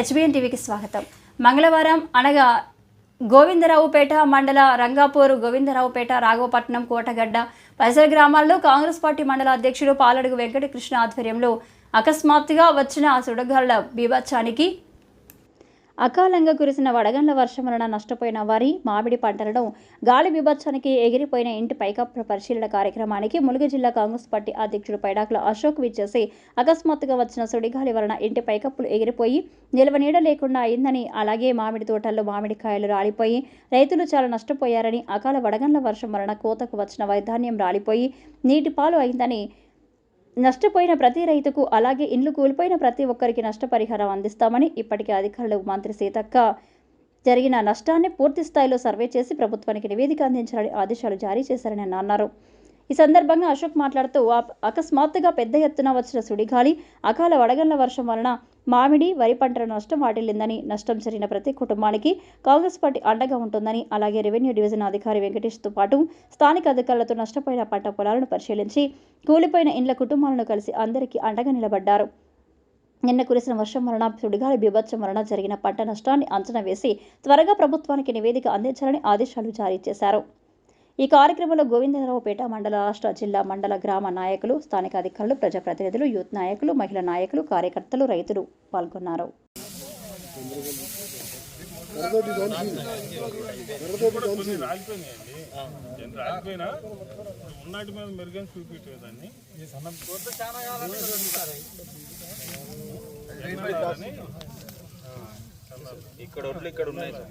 HBN టీవీకి స్వాగతం. మంగళవారం అనగా గోవిందరావుపేట మండల రంగాపూర్ గోవిందరావుపేట రాఘవపట్నం కోటగడ్డ పరిసర గ్రామాల్లో కాంగ్రెస్ పార్టీ మండల అధ్యక్షుడు పాలడుగు వెంకటకృష్ణ ఆధ్వర్యంలో అకస్మాత్తుగా వచ్చిన సుడగాళ్ళ బీభత్సానికి అకాలంగా కురిసిన వడగండ్ల వర్షం వలన నష్టపోయిన వరి మామిడి పంటలను గాలి బీభత్సానికి ఎగిరిపోయిన ఇంటి పైకప్పు పరిశీలన కార్యక్రమానికి ములుగు జిల్లా కాంగ్రెస్ పార్టీ అధ్యక్షుడు పైడాకుల అశోక్ విచ్చేసి అకస్మాత్తుగా వచ్చిన సుడిగాలి వలన ఇంటి పైకప్పులు ఎగిరిపోయి నిల్వ నీడ లేకుండా అయిందని అలాగే మామిడి తోటల్లో మామిడికాయలు రాలిపోయి రైతులు చాలా నష్టపోయారని అకాల వడగండ్ల వర్షం వలన కోతకు వచ్చిన వైధాన్యం రాలిపోయి నీటి పాలు అయిందని నష్టపోయిన ప్రతి రైతుకు అలాగే ఇండ్లు కూలిపోయిన ప్రతి ఒక్కరికి నష్టపరిహారం అందిస్తామని ఇప్పటికే అధికారులు మంత్రి సీతక్క జరిగిన నష్టాన్ని పూర్తి స్థాయిలో సర్వే చేసి ప్రభుత్వానికి నివేదిక అందించాలని ఆదేశాలు జారీ చేశారని అన్నారు. ఈ సందర్భంగా అశోక్ మాట్లాడుతూ అకస్మాత్తుగా పెద్ద ఎత్తున వచ్చిన సుడిగాలి అకాల వడగళ్ళ వర్షం వలన మామిడి వరి పంటల నష్టం వాటిల్లిందని నష్టం జరిగిన ప్రతి కుటుంబానికి కాంగ్రెస్ పార్టీ అండగా ఉంటుందని అలాగే రెవెన్యూ డివిజన్ అధికారి వెంకటేష్తో పాటు స్థానిక అధికారులతో నష్టపోయిన పంట పొలాలను పరిశీలించి కూలిపోయిన ఇండ్ల కుటుంబాలను కలిసి అందరికీ అండగా నిలబడ్డారు. నిన్న కురిసిన వర్షం వలన సుడిగాలి బీభత్సం వలన జరిగిన పంట నష్టాన్ని అంచనా వేసి త్వరగా ప్రభుత్వానికి నివేదిక అందించాలని ఆదేశాలు జారీ చేశారు. ఈ కార్యక్రమంలో గోవిందరావుపేట మండల రాష్ట్ర జిల్లా మండల గ్రామ నాయకులు స్థానిక అధికారులు ప్రజాప్రతినిధులు యూత్ నాయకులు మహిళా నాయకులు కార్యకర్తలు రైతులు పాల్గొన్నారు. మీద చూపించేదాన్ని ఇక్కడ ఇక్కడ ఉన్నాయి సార్.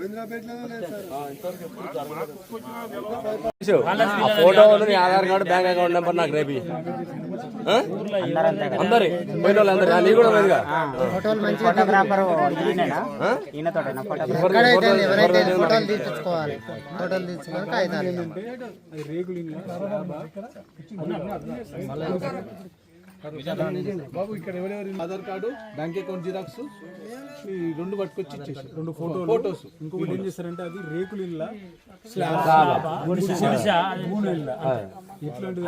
రెండు ఆ ఫోటో ఉంది Aadhaar card bank account number నాకు రేపు అందరి. పోయిన వాళ్ళు అందరి నీ కూడా ఉన్నదిగా ఫోటోలు మంచి ఫోటోగ్రాఫర్ ఫోటోలు కాగితాలు బాబు ఇక్కడ ఎవరెవరి Aadhaar card bank account xerox ఈ రెండు పట్టుకొచ్చి ఇచ్చేసి రెండు ఫోటో ఫోటోస్. ఇంకొకటి ఏం చేస్తారంటే అది రేకులు ఇళ్ళ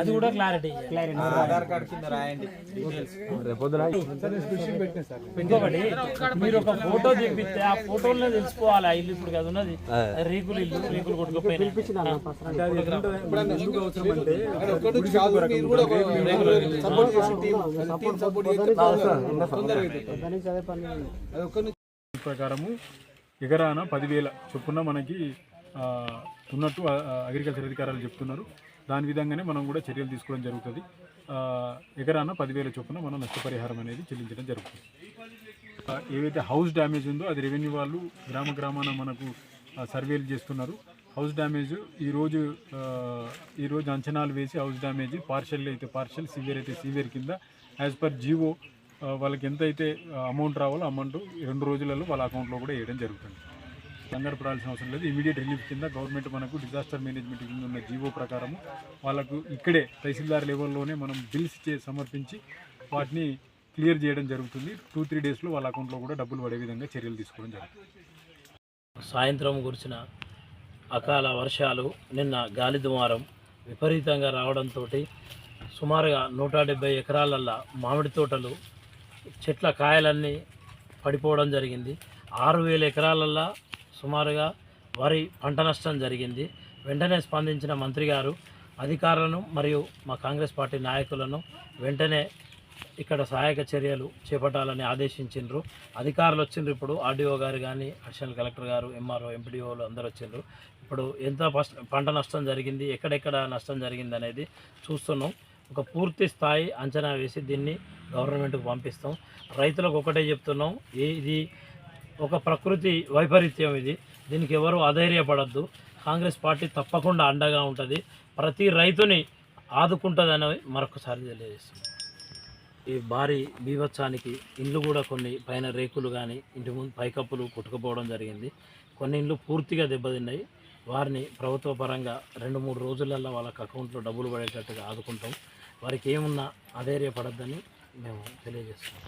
అది కూడా క్లారిటీ ఆధార్ కార్డు కింద రాయండి. డీటెయిల్స్ స్పెషల్ పెట్టిన సార్. ఇంకొకటి మీరు ఒక ఫోటో చూపిస్తే ఆ ఫోటోలోనే తెలుసుకోవాలి. ఆ ఇల్లు ఇప్పుడు కదా ఉన్నది. రేకులు ఇల్లు రేకులు కొట్టుకుపోయినా. ప్రకారము ఎకరాన పదివేల చొప్పున మనకి ఉన్నట్టు అగ్రికల్చర్ అధికారులు చెప్తున్నారు. దాని విధంగానే మనం కూడా చర్యలు తీసుకోవడం జరుగుతుంది. ఎకరాన పదివేల చొప్పున మనం నష్టపరిహారం అనేది చెల్లించడం జరుగుతుంది. ఏవైతే హౌస్ డ్యామేజ్ ఉందో అది రెవెన్యూ వాళ్ళు గ్రామ గ్రామాన మనకు సర్వేలు చేస్తున్నారు. హౌస్ డ్యామేజ్ ఈరోజు ఈరోజు అంచనాలు వేసి హౌస్ డ్యామేజ్ పార్షల్ అయితే పార్షల్ సివియర్ అయితే సివియర్ కింద యాజ్ పర్ జీవో వాళ్ళకి ఎంత అయితే అమౌంట్ రావాలో అమౌంట్ రెండు రోజులలో వాళ్ళ అకౌంట్లో కూడా వేయడం జరుగుతుంది. కంగారు అవసరం లేదు. ఇమీడియట్ రిలీఫ్ కింద గవర్నమెంట్ మనకు డిజాస్టర్ మేనేజ్మెంట్ కింద ఉన్న జీవో ప్రకారము వాళ్ళకు ఇక్కడే తహసీల్దార్ లెవెల్లోనే మనం బిల్స్ చే సమర్పించి వాటిని క్లియర్ చేయడం జరుగుతుంది. టూ త్రీ డేస్లో వాళ్ళ అకౌంట్లో కూడా డబ్బులు పడే విధంగా చర్యలు తీసుకోవడం జరుగుతుంది. సాయంత్రం గురిచిన అకాల వర్షాలు నిన్న గాలి దుమారం విపరీతంగా రావడంతో సుమారుగా నూట డెబ్బై ఎకరాలల్లా మామిడి తోటలు చెట్ల కాయలన్నీ పడిపోవడం జరిగింది. ఆరు వేల ఎకరాలల్లా సుమారుగా వరి పంట నష్టం జరిగింది. వెంటనే స్పందించిన మంత్రి గారు అధికారులను మరియు మా కాంగ్రెస్ పార్టీ నాయకులను వెంటనే ఇక్కడ సహాయక చర్యలు చేపట్టాలని ఆదేశించిండ్రు. అధికారులు వచ్చిండ్రు ఇప్పుడు. ఆర్డీఓ గారు కానీ అడిషనల్ కలెక్టర్ గారు ఎంఆర్ఓ ఎంపీడీఓలు అందరూ వచ్చిండ్రు. ఇప్పుడు ఎంత పంట నష్టం జరిగింది ఎక్కడెక్కడ నష్టం జరిగింది అనేది చూస్తున్నాం. ఒక పూర్తి స్థాయి అంచనా వేసి దీన్ని గవర్నమెంట్కు పంపిస్తాం. రైతులకు ఒకటే చెప్తున్నాం. ఏ- ఇది ఒక ప్రకృతి వైపరీత్యం ఇది. దీనికి ఎవరు అధైర్యపడద్దు. కాంగ్రెస్ పార్టీ తప్పకుండా అండగా ఉంటుంది. ప్రతి రైతుని ఆదుకుంటుందని మరొకసారి తెలియజేస్తుంది ఈ భారీ బీభత్సానికి ఇండ్లు కూడా కొన్ని పైన రేకులు కానీ ఇంటి ముందు పైకప్పులు కొట్టుకుపోవడం జరిగింది. కొన్ని ఇండ్లు పూర్తిగా దెబ్బతిన్నాయి. వారిని ప్రభుత్వ పరంగా రెండు మూడు రోజులలో వాళ్ళకి అకౌంట్లో డబ్బులు పడేటట్టుగా ఆదుకుంటాం. వారికి ఏమున్నా అధైర్యపడద్దని మేము తెలియజేస్తున్నాం.